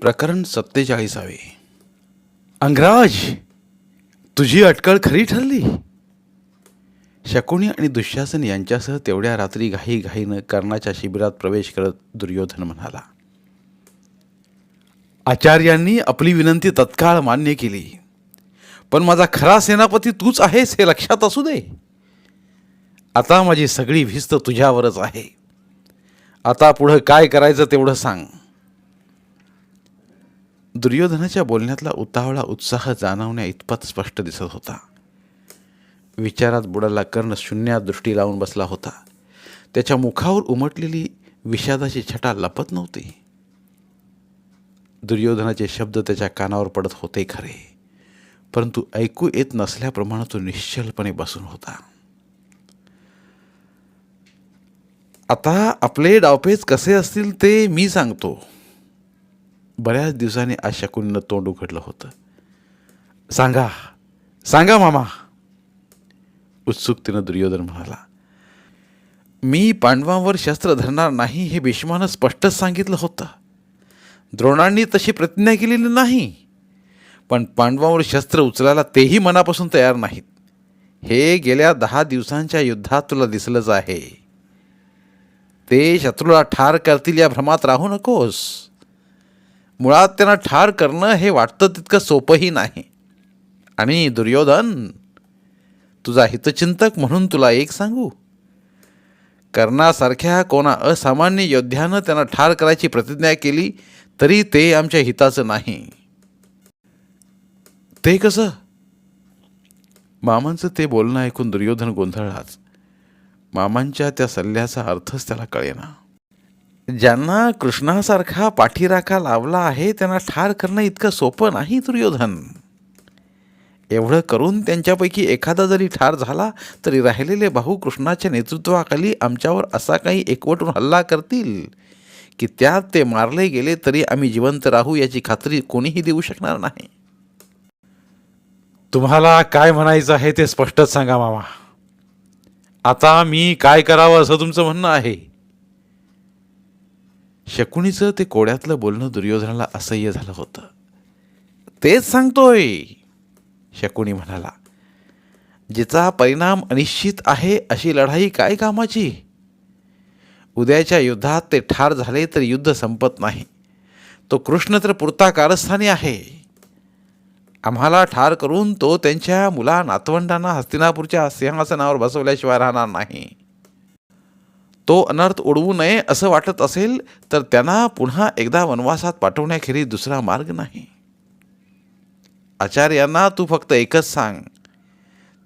प्रकरण सत्तेचाळीसावे. अंगराज तुझी अटकळ खरी ठरली. शकुनी आणि दुःशासन यांच्यासह तेवढ्या रात्री घाई घाईनं कर्णाच्या शिबिरात प्रवेश करत दुर्योधन म्हणाला आचार्यांनी आपली विनंती तत्काळ मान्य केली. पण माझा खरा सेनापती तूच आहेस हे लक्षात असू दे. आता माझी सगळी भिस्त तुझ्यावरच आहे. आता पुढं काय करायचं तेवढं सांग. दुर्योधनाच्या बोलण्यातला उतावळा उत्साह जाणवण्या इतपत स्पष्ट दिसत होता. विचारात बुडाला कर्ण शून्यात दृष्टी लावून बसला होता. त्याच्या मुखावर उमटलेली विषादाची छटा लपत नव्हती. दुर्योधनाचे शब्द त्याच्या कानावर पडत होते खरे परंतु ऐकू येत नसल्याप्रमाणे तो निश्चलपणे बसून होता. आता आपले डावपेच कसे असतील ते मी सांगतो. बऱ्याच दिवसांनी आज शकुनीनं तोंड उघडलं होतं. सांगा सांगा मामा. उत्सुकतेनं दुर्योधन म्हणाला मी पांडवांवर शस्त्र धरणार नाही हे भीष्मानं स्पष्टच सांगितलं होतं. द्रोणांनी तशी प्रतिज्ञा केलेली नाही. पण पांडवांवर शस्त्र उचलायला तेही मनापासून तयार नाहीत. हे गेल्या दहा दिवसांच्या युद्धात तुला दिसलंच आहे. ते शत्रूला ठार करतील या भ्रमात राहू नकोस. मुळात त्यांना ठार करणं हे वाटतं तितकं सोपंही नाही. आणि दुर्योधन तुझा हितचिंतक म्हणून तुला एक सांगू? कर्णासारख्या कोणा असामान्य योद्ध्यानं त्यांना ठार करायची प्रतिज्ञा केली तरी ते आमच्या हिताचं नाही. ते कसं? मामांचं ते बोलणं ऐकून दुर्योधन गोंधळलाच. मामांच्या त्या सल्ल्याचा अर्थच त्याला कळेना. ज्यांना कृष्णासारखा पाठीराखा लावला आहे त्यांना ठार करणं इतकं सोपं नाही दुर्योधन. एवढं करून त्यांच्यापैकी एखादा जरी ठार झाला तरी राहिलेले भाऊ कृष्णाच्या नेतृत्वाखाली आमच्यावर असा काही एकवटून हल्ला करतील की त्यात ते मारले गेले तरी आम्ही जिवंत राहू याची खात्री कोणीही देऊ शकणार नाही. तुम्हाला काय म्हणायचं आहे ते स्पष्टच सांगा मामा. आता मी काय करावं असं तुमचं म्हणणं आहे? शकुनीचं ते कोड्यातलं बोलणं दुर्योधनाला असह्य झालं होतं. तेच सांगतोय शकुनी म्हणाला. जिचा परिणाम अनिश्चित आहे अशी लढाई काय कामाची? उद्याच्या युद्धात ते ठार झाले तर युद्ध संपत नाही. तो कृष्ण तर पुरता कारस्थानी आहे. आम्हाला ठार करून तो त्यांच्या मुला नातवंडांना हस्तिनापूरच्या सिंहासनावर बसवल्याशिवाय राहणार नाही. तो अनर्थ उडवू नये असं वाटत असेल तर त्यांना पुन्हा एकदा वनवासात पाठवण्याखेरीज दुसरा मार्ग नाही. आचार्यांना तू फक्त एकच सांग.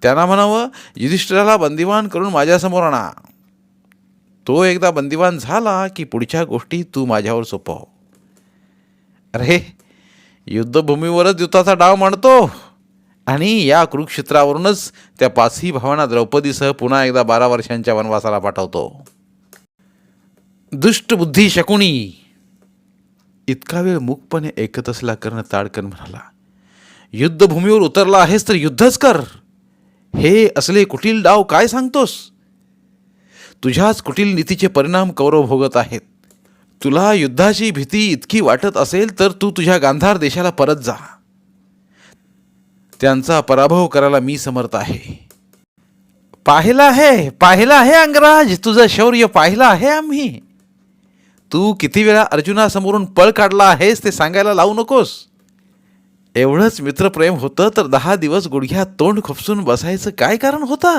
त्यांना म्हणावं युधिष्ठिराला बंदिवान करून माझ्यासमोर आणा. तो एकदा बंदिवान झाला की पुढच्या गोष्टी तू माझ्यावर सोपव. अरे युद्धभूमीवरच युद्धाचा डाव मांडतो. आणि या कुरुक्षेत्रावरूनच त्या पाचही भावांना द्रौपदीसह पुन्हा एकदा बारा वर्षांच्या वनवासाला पाठवतो. दुष्टबुद्धी शकुणी इतका वेळ मूकपणे ऐकत असला कर्ण ताडकन म्हणाला युद्धभूमीवर उतरला आहेस तर युद्धच कर. हे असले कुटील डाव काय सांगतोस? तुझ्याच कुटील नीतीचे परिणाम कौरव भोगत आहेत. तुला युद्धाची भीती इतकी वाटत असेल तर तू तुझ्या गांधार देशाला परत जा. त्यांचा पराभव करायला मी समर्थ आहे. पाहिला आहे पाहिला आहे अंगराज. तुझं शौर्य पाहिलं आहे आम्ही. तू किती वेळा अर्जुनासमोरून पळ काढला आहेस ते सांगायला लावू नकोस. एवढंच मित्रप्रेम होतं तर दहा दिवस गुडघ्यात तोंड खुपसून बसायचं काय कारण होतं?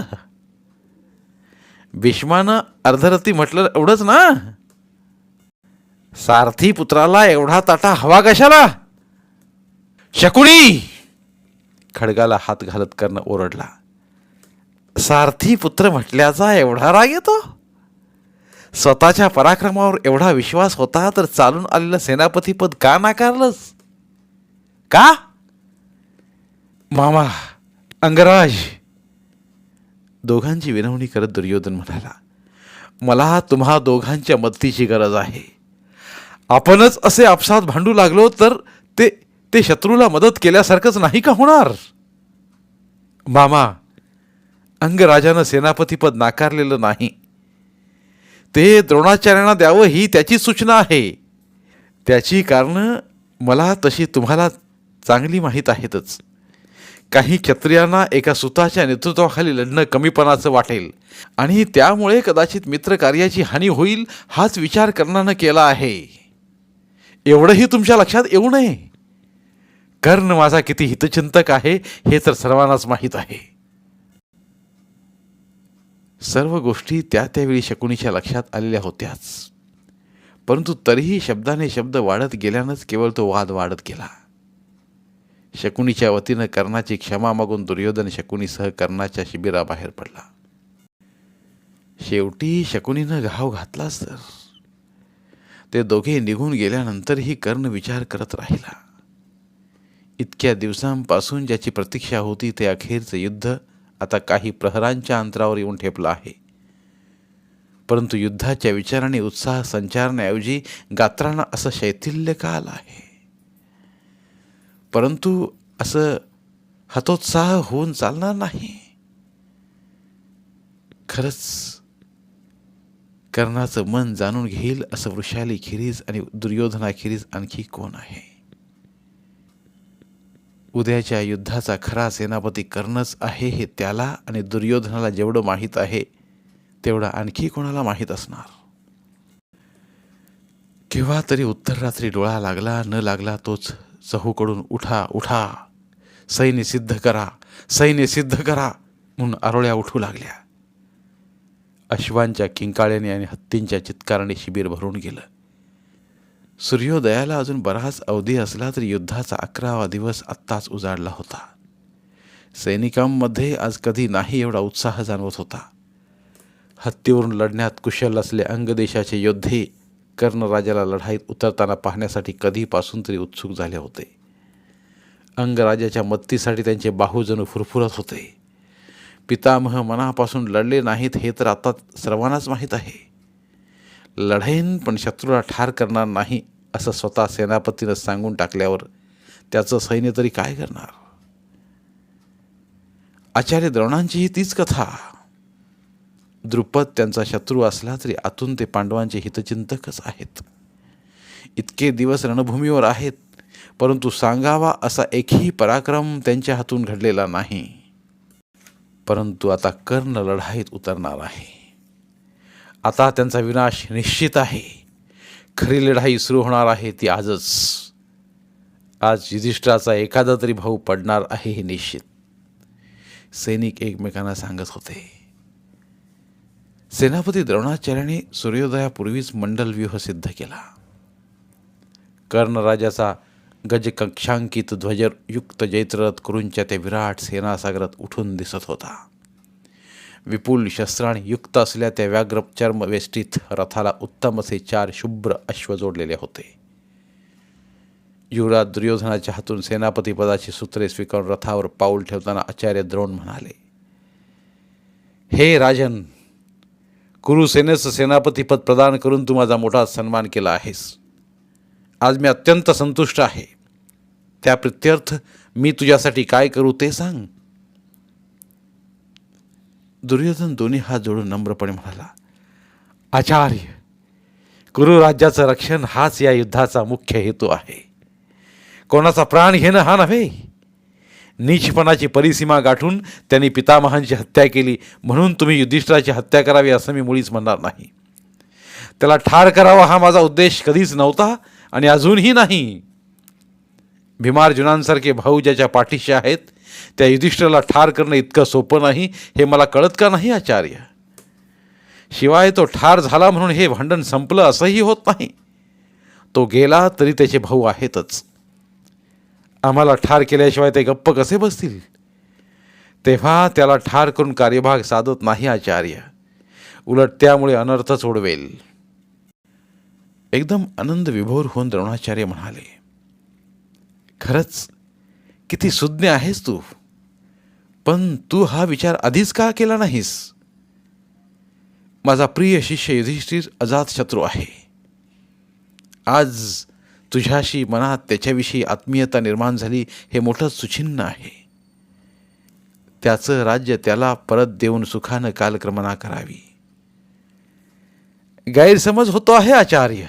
भीष्मानं अर्धरथी म्हटलं एवढंच ना? सारथी पुत्राला एवढा ताटा हवा कशाला? शकुणी खडगाला हात घालत करणं ओरडला. सारथी पुत्र म्हटल्याचा एवढा राग येतो? स्वतःच्या पराक्रमावर एवढा विश्वास होता तर चालून आलेलं सेनापतीपद का नाकारलंस? का? मामा अंगराज. दोघांची विनवणी करत दुर्योधन म्हणाला मला तुम्हा दोघांच्या मदतीची गरज आहे. आपणच असे आपसात भांडू लागलो तर ते ते शत्रूला मदत केल्यासारखंच नाही का होणार? मामा अंगराजानं सेनापतीपद नाकारलेलं नाही. ते द्रोणाचार्यांना द्यावं ही त्याची सूचना आहे. त्याची कारणं मला तशी तुम्हाला चांगली माहीत आहेतच. काही क्षत्रियांना एका सुताच्या नेतृत्वाखाली लढणं कमीपणाचं वाटेल आणि त्यामुळे कदाचित मित्रकार्याची हानी होईल हाच विचार कर्णानं केला आहे. एवढंही तुमच्या लक्षात येऊ नये. कर्ण माझा किती हितचिंतक आहे हे तर सर्वांनाच माहीत आहे. सर्व गोष्टी त्या त्यावेळी शकुनीच्या लक्षात आलेल्या होत्याच. परंतु तरीही शब्दाने शब्द वाढत गेल्यानंच केवळ तो वाद वाढत गेला. शकुनीच्या वतीनं कर्णाची क्षमा मागून दुर्योधन शकुनीसह कर्णाच्या शिबिराबाहेर पडला. शेवटी शकुनीनं घाव घातलाच तर ते दोघे निघून गेल्यानंतरही कर्ण विचार करत राहिला. इतक्या दिवसांपासून ज्याची प्रतीक्षा होती ते अखेरचं युद्ध आता काही प्रहरांच्या अंतरावर येऊन ठेपलं आहे. परंतु युद्धाच्या विचाराने उत्साह संचारण्याऐवजी गात्रांना असं शैथिल्य का आलं आहे? परंतु असं हतोत्साह होऊन चालणार नाही? खरंच कर्णाचं मन जाणून घेईल असं वृषाली खिरीज आणि दुर्योधनाखिरीज आणखी कोण आहे? उद्याच्या युद्धाचा खरा सेनापती कर्णच आहे हे त्याला आणि दुर्योधनाला जेवढं माहीत आहे तेवढं आणखी कोणाला माहीत असणार? केव्हा तरी उत्तर रात्री डोळा लागला न लागला तोच चहूकडून उठा उठा. सैन्य सिद्ध करा सैन्य सिद्ध करा म्हणून आरोळ्या उठू लागल्या. अश्वांच्या किंकाळ्याने आणि हत्तींच्या चित्काराने शिबिर भरून गेलं. सूर्योदयाला अजून बराच अवधी असला तरी युद्धाचा अकरावा दिवस आत्ताच उजाडला होता. सैनिकांमध्ये आज कधी नाही एवढा उत्साह जाणवत होता. हत्तीवरून लढण्यात कुशल असले अंगदेशाचे योद्धे कर्णराजाला लढाईत उतरताना पाहण्यासाठी कधीपासून तरी उत्सुक झाले होते. अंगराजाच्या मदतीसाठी त्यांचे बाहूजणू फुरफुरत होते. पितामह मनापासून लढले नाहीत हे तर आता सर्वांनाच माहीत आहे. लढेन पण शत्रूला ठार करणार नाही असं स्वतः सेनापतीनं सांगून टाकल्यावर त्याचं सैन्य तरी काय करणार? आचार्य द्रोणांचीही तीच कथा. द्रुपद त्यांचा शत्रू असला तरी आतून ते पांडवांचे हितचिंतकच आहेत. इतके दिवस रणभूमीवर आहेत परंतु सांगावा असा एकही पराक्रम त्यांच्या हातून घडलेला नाही. परंतु आता कर्ण लढाईत उतरणार आहे. आता त्यांचा विनाश निश्चित आहे. खरी लढाई सुरू होणार आहे ती आजच. आज युधिष्ठराचा एखादा तरी भाऊ पडणार आहे हे निश्चित. सैनिक एकमेकांना सांगत होते. सेनापती द्रोणाचार्याने सूर्योदयापूर्वीच मंडल व्यूह सिद्ध केला. कर्णराजाचा गजकक्षांकित ध्वजयुक्त जैत्ररथ कुरूंच्या त्या विराट सेनासागरात उठून दिसत होता. विपुल शस्त्राने युक्त असल्या त्या व्याघ्र चर्म वेष्टीत रथाला उत्तम असे चार शुभ्र अश्व जोडलेले होते. युवराज दुर्योधनाच्या हातून सेनापती पदाची सूत्रे स्वीकारून रथावर पाऊल ठेवताना आचार्य द्रोण म्हणाले हे राजन कुरुसेनेचं सेनापतीपद प्रदान करून तू माझा मोठा सन्मान केला आहेस. आज मी अत्यंत संतुष्ट आहे. त्या प्रित्यर्थ मी तुझ्यासाठी काय करू ते सांग. दुर्योधन दोन्ही हात जोडून नम्रपणे म्हणाला आचार्य कुरुराज्याचं रक्षण हाच या युद्धाचा मुख्य हेतू आहे. कोणाचा प्राण घेणं हा नव्हे. नीचपणाची परिसीमा गाठून त्यांनी पितामहांची हत्या केली म्हणून तुम्ही युधिष्ठराची हत्या करावी असं मी मुळीच म्हणणार नाही. त्याला ठार करावा हा माझा उद्देश कधीच नव्हता आणि अजूनही नाही. भीमार्जुनांसारखे भाऊ ज्याच्या पाठीशी आहेत त्या युधिष्ठिराला ठार करणं इतकं सोपं नाही हे मला कळत का नाही आचार्य? शिवाय तो ठार झाला म्हणून हे भांडण संपलं असंही होत नाही. तो गेला तरी त्याचे भाऊ आहेतच. आम्हाला ठार केल्याशिवाय ते गप्प कसे बसतील? तेव्हा त्याला ठार करून कार्यभाग साधत नाही आचार्य. उलट त्यामुळे अनर्थच सोडवेल एकदम आनंद विभोर होऊन द्रोणाचार्य म्हणाले खरंच किती सुज्ञ आहेस तू. पण तू हा विचार आधीच का केला नाहीस? माझा प्रिय शिष्य युधिष्ठिर अजात शत्रू आहे. आज तुझ्याशी मनात त्याच्याविषयी आत्मीयता निर्माण झाली हे मोठं सुचिन्ह आहे. त्याचं राज्य त्याला परत देऊन सुखानं कालक्रमणा करावी. गैरसमज होतो आहे आचार्य.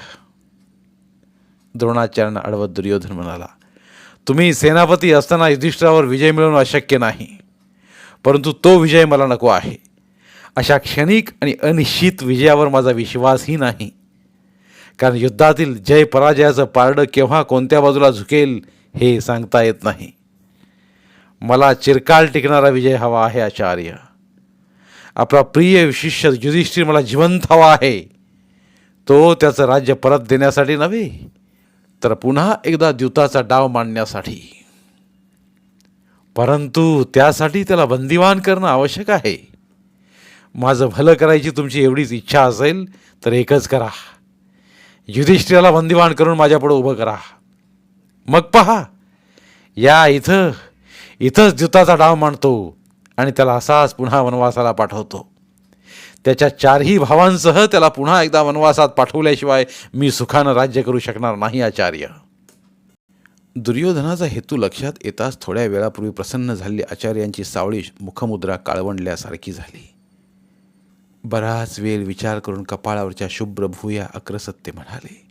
द्रोणाचार्य अडवत दुर्योधन म्हणाला तुम्ही सेनापती असताना युधिष्ठिरावर विजय मिळवणं अशक्य नाही. परंतु तो विजय मला नको आहे. अशा क्षणिक आणि अनिश्चित विजयावर माझा विश्वासही नाही. कारण युद्धातील जय पराजयाचं पारडं केव्हा कोणत्या बाजूला झुकेल हे सांगता येत नाही. मला चिरकाल टिकणारा विजय हवा आहे आचार्य. आपला प्रिय शिष्य युधिष्ठिर मला जिवंत हवा आहे. तो त्याचं राज्य परत देण्यासाठी नव्हे? तर पुन्हा एकदा द्यूताचा डाव मांडण्यासाठी. परंतु त्यासाठी त्याला बंदिवान करणं आवश्यक आहे. माझं भलं करायची तुमची एवढीच इच्छा असेल तर एकच करा. युधिष्ठिराला बंदिवान करून माझ्यापुढं उभं करा. मग पहा. या इथं इथंच द्युताचा डाव मांडतो आणि त्याला असाच पुन्हा वनवासाला पाठवतो. त्याच्या चारही भावांसह त्याला पुन्हा एकदा वनवासात पाठवल्याशिवाय मी सुखानं राज्य करू शकणार नाही आचार्य. दुर्योधनाचा हेतू लक्षात येताच थोड्या वेळापूर्वी प्रसन्न झालेली आचार्यांची सावळी मुखमुद्रा काळवंडल्यासारखी झाली. बराच वेळ विचार करून कपाळावरच्या शुभ्र भूया अक्रसत्य म्हणाले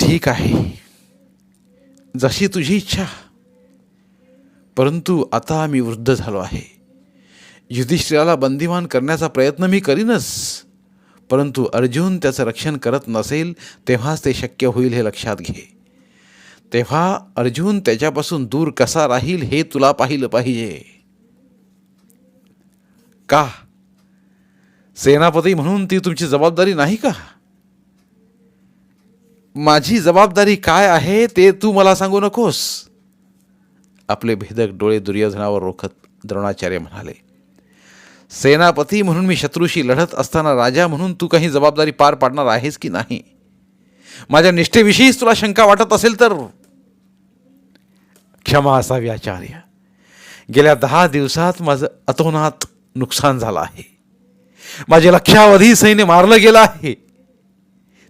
ठीक आहे. जशी तुझी इच्छा. परंतु आता मी वृद्ध झालो आहे. युधिष्ठिराला बंदिवान करण्याचा प्रयत्न मी करीनच. परंतु अर्जुन त्याचं रक्षण करत नसेल तेव्हाच ते शक्य होईल हे लक्षात घे. तेव्हा अर्जुन त्याच्यापासून दूर कसा राहील हे तुला पाहिलं पाहिजे. का? सेनापती म्हणून ती तुमची जबाबदारी नाही का? माझी जबाबदारी काय आहे ते तू मला सांगू नकोस. आपले भेदक डोळे दुर्योधनावर रोखत द्रोणाचार्य म्हणाले. सेनापती म्हणून मी शत्रूशी लढत असताना राजा म्हणून तू काही जबाबदारी पार पाडणार आहेस की नाही? माझ्या निष्ठेविषयीच तुला शंका वाटत असेल तर? क्षमा असावी आचार्य. गेल्या दहा दिवसात माझं अतोनात नुकसान झालं आहे. माझे लक्षावधी सैन्य मारलं गेलं आहे.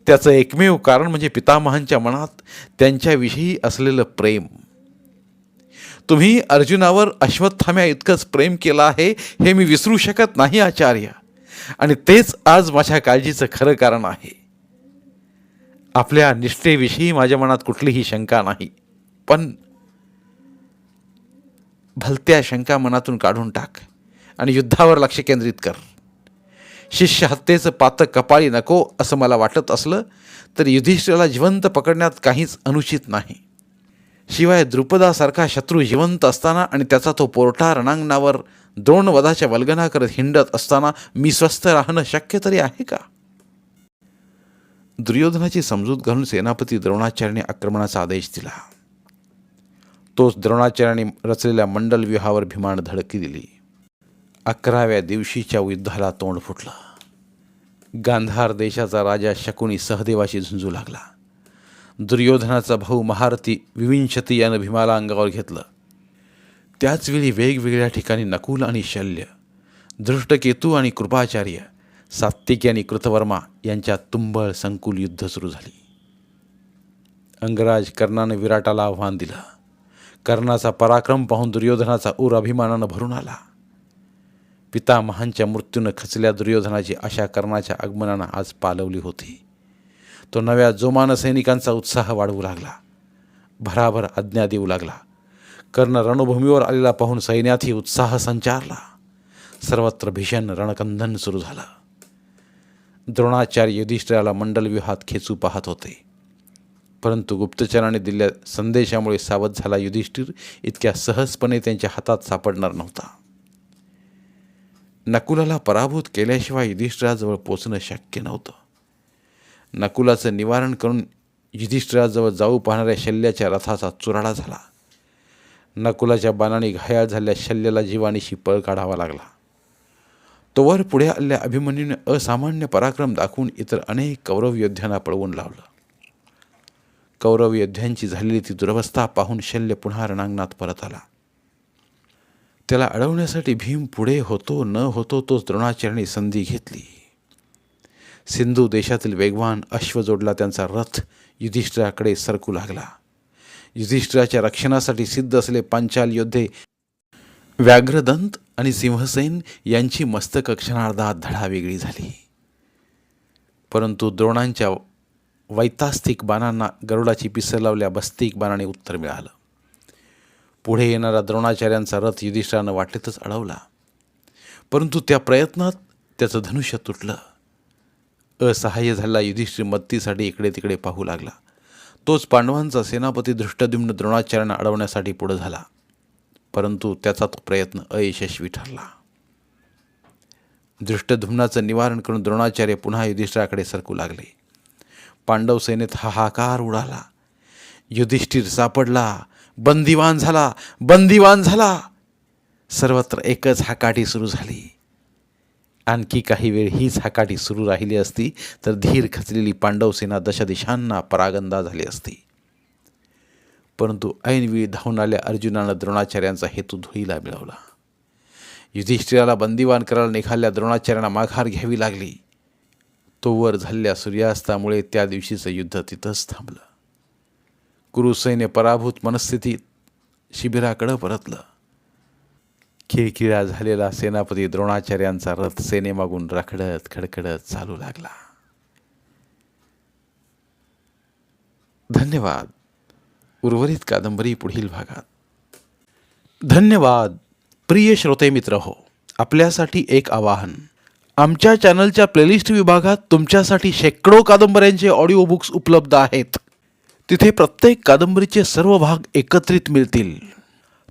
त्याचं एकमेव कारण म्हणजे पितामहांच्या मनात त्यांच्याविषयी असलेलं प्रेम. तुम्ही अर्जुनावर अश्वत्थाम्या इतकंच प्रेम केलं आहे हे मी विसरू शकत नाही आचार्य. आणि तेच आज माझ्या काळजीचं खरं कारण आहे. आपल्या निष्ठेविषयी माझ्या मनात कुठलीही शंका नाही. पण भलत्या शंका मनातून काढून टाक आणि युद्धावर लक्ष केंद्रित कर. शिष्य हत्येचं पातक कपाळी नको असं मला वाटत असलं तर युधिष्ठिराला जिवंत पकडण्यात काहीच अनुचित नाही. शिवाय द्रुपदासारखा शत्रू जिवंत असताना आणि त्याचा तो पोरटा रणांगणावर द्रोणवधाच्या वल्गना करत हिंडत असताना मी स्वस्थ राहणं शक्य तरी आहे का? दुर्योधनाची समजूत घालून सेनापती द्रोणाचार्याने आक्रमणाचा आदेश दिला. तोच द्रोणाचार्याने रचलेल्या मंडल व्यूहावर भीमान धडकी दिली. अकराव्या दिवशीच्या युद्धाला तोंड फुटलं. गांधार देशाचा राजा शकुनी सहदेवाशी झुंजू लागला. दुर्योधनाचा भाऊ महारथी विविंशती यानं भीमाला अंगावर घेतलं. त्याचवेळी वेगवेगळ्या ठिकाणी नकुल आणि शल्य दृष्टकेतू आणि कृपाचार्य सात्विकी आणि कृतवर्मा यांच्या तुंबळ संकुल युद्ध सुरू झाली. अंगराज कर्णानं विराटाला आव्हान दिलं. कर्णाचा पराक्रम पाहून दुर्योधनाचा ऊर अभिमानानं भरून आला. पितामहांच्या मृत्यूनं खचल्या दुर्योधनाची आशा कर्णाच्या आगमनानं आज पालवली होती. तो नव्या जोमान सैनिकांचा उत्साह वाढवू लागला. भराभर आज्ञा देऊ लागला. कर्ण रणभूमीवर आलेला पाहून सैन्यातही उत्साह संचारला. सर्वत्र भीषण रणकंधन सुरू झालं. द्रोणाचार्य युधिष्ठिराला मंडल खेचू पाहत होते. परंतु गुप्तचराने दिलेल्या संदेशामुळे सावध झाला युधिष्ठिर इतक्या सहजपणे त्यांच्या हातात सापडणार नव्हता. नकुलाला पराभूत केल्याशिवाय युधिष्ठिराजवळ पोचणं शक्य नव्हतं. नकुलाचं निवारण करून युधिष्ठिराजवळ जाऊ पाहणाऱ्या शल्याच्या रथाचा चुराडा झाला. नकुलाच्या बाणाने घायाळ झालेल्या शल्याला जीवाणीशी पळ काढावा लागला. तोवर पुढे आलेल्या अभिमन्यूने असामान्य पराक्रम दाखवून इतर अनेक कौरव योद्ध्यांना पळवून लावलं. कौरव योद्ध्यांची झालेली ती दुरवस्था पाहून शल्य पुन्हा रणांगणात परत आला. त्याला अडवण्यासाठी भीम पुढे होतो न होतो तोच द्रोणाचार्याने संधी घेतली. सिंधू देशातील वेगवान अश्व जोडला त्यांचा रथ. युधिष्ठिराकडे सरकू लागला. युधिष्ठिराच्या रक्षणासाठी सिद्ध असले पांचाल योद्धे व्याघ्रदंत आणि सिंहसेन यांची मस्तक क्षणार्धात धडा वेगळी झाली. परंतु द्रोणांच्या वैतास्तिक बाणांना गरुडाची पिसर लावल्या बस्तिक बाणाने उत्तर मिळालं. पुढे येणारा द्रोणाचार्यांचा रथ युधिष्ठिरानं वाटेतच अडवला. परंतु त्या प्रयत्नात त्याचं धनुष्य तुटलं. असहाय्य झालेला युधिष्ठिर मत्तीसाठी इकडे तिकडे पाहू लागला. तोच पांडवांचा सेनापती दृष्टद्युम्न द्रोणाचार्यांना अडवण्यासाठी पुढे झाला. परंतु त्याचा तो प्रयत्न अयशस्वी ठरला. धृष्टधुम्नाचं निवारण करून द्रोणाचार्य पुन्हा युधिष्ठिराकडे सरकू लागले. पांडव सेनेत हाहाकार उडाला. युधिष्ठिर सापडला. बंदिवान झाला. बंदिवान झाला. सर्वत्र एकच हाकाठी सुरू झाली. आणखी काही वेळ हीच हाकाटी सुरू राहिली असती तर धीर खचलेली पांडवसेना दशदिशांना परागंदा झाली असती. परंतु ऐनवेळी धावून आल्या अर्जुनानं द्रोणाचार्यांचा हेतू धुईला मिळवला. युधिष्ठिराला बंदिवान करायला निघाल्या द्रोणाचार्यांना माघार घ्यावी लागली. तोवर झालेल्या सूर्यास्तामुळे त्या दिवशीचं युद्ध तिथंच थांबलं. कुरुसैन्य पराभूत मनस्थितीत शिबिराकडं परतलं. खिळखिळा झालेला सेनापती द्रोणाचार्यांचा रथ सेनेमागून रखडत खडखडत चालू लागला. धन्यवाद. उर्वरित कादंबरी पुढील भागात. धन्यवाद प्रिय श्रोते मित्र हो. आपल्यासाठी एक आवाहन. आमच्या चॅनलच्या प्लेलिस्ट विभागात तुमच्यासाठी शेकडो कादंबऱ्यांचे ऑडिओ बुक्स उपलब्ध आहेत. तिथे प्रत्येक कादंबरीचे सर्व भाग एकत्रित मिळतील.